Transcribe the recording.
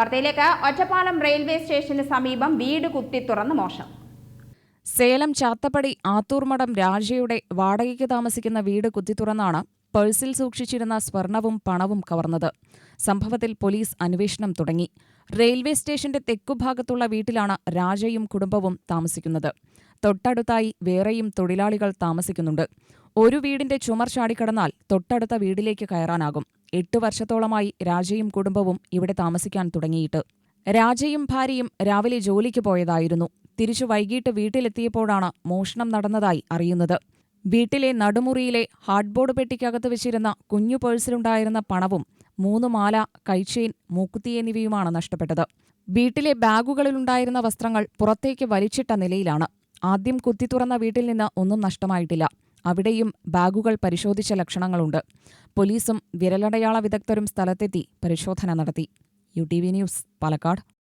വാർത്തയിലേക്ക് ഒറ്റപ്പാലം റെയിൽവേ സ്റ്റേഷന് സമീപം വീട് കുത്തി തുറന്ന് മോഷണം സേലം ചാത്തപ്പടി ആത്തൂർമഠം രാജയുടെ വാടകയ്ക്ക് താമസിക്കുന്ന വീട് കുത്തിത്തുറന്നാണ് പേഴ്സിൽ സൂക്ഷിച്ചിരുന്ന സ്വർണവും പണവും കവർന്നത്. സംഭവത്തിൽ പോലീസ് അന്വേഷണം തുടങ്ങി. റെയിൽവേ സ്റ്റേഷന്റെ തെക്കുഭാഗത്തുള്ള വീട്ടിലാണ് രാജയും കുടുംബവും താമസിക്കുന്നത്. തൊട്ടടുത്തായി വേറെയും തൊഴിലാളികൾ താമസിക്കുന്നുണ്ട്. ഒരു വീടിന്റെ ചുമർ ചാടിക്കടന്നാൽ തൊട്ടടുത്ത വീട്ടിലേക്ക് കയറാനാകും. എട്ട് വർഷത്തോളമായി രാജയും കുടുംബവും ഇവിടെ താമസിക്കാൻ തുടങ്ങിയിട്ട്. രാജയും ഭാര്യയും രാവിലെ ജോലിക്ക് പോയതായിരുന്നു. തിരിച്ചു വൈകിട്ട് വീട്ടിലെത്തിയപ്പോഴാണ് മോഷണം നടന്നതായി അറിയുന്നത്. വീട്ടിലെ നടുമുറിയിലെ ഹാർഡ്ബോർഡ് പെട്ടിക്കകത്ത് വെച്ചിരുന്ന കുഞ്ഞു പേഴ്സിലുണ്ടായിരുന്ന പണവും മൂന്ന് മാല കൈച്ചെയിൻ മൂക്കുത്തി എന്നിവയുമാണ് നഷ്ടപ്പെട്ടത്. വീട്ടിലെ ബാഗുകളിലുണ്ടായിരുന്ന വസ്ത്രങ്ങൾ പുറത്തേക്ക് വലിച്ചിട്ട നിലയിലാണ്. ആദ്യം കുത്തി തുറന്ന വീട്ടിൽ നിന്ന് ഒന്നും നഷ്ടമായിട്ടില്ല. അവിടെയും ബാഗുകൾ പരിശോധിച്ച ലക്ഷണങ്ങളുണ്ട്. പോലീസും വിരലടയാള വിദഗ്ധരും സ്ഥലത്തെത്തി പരിശോധന നടത്തി. U T V news Palakkad.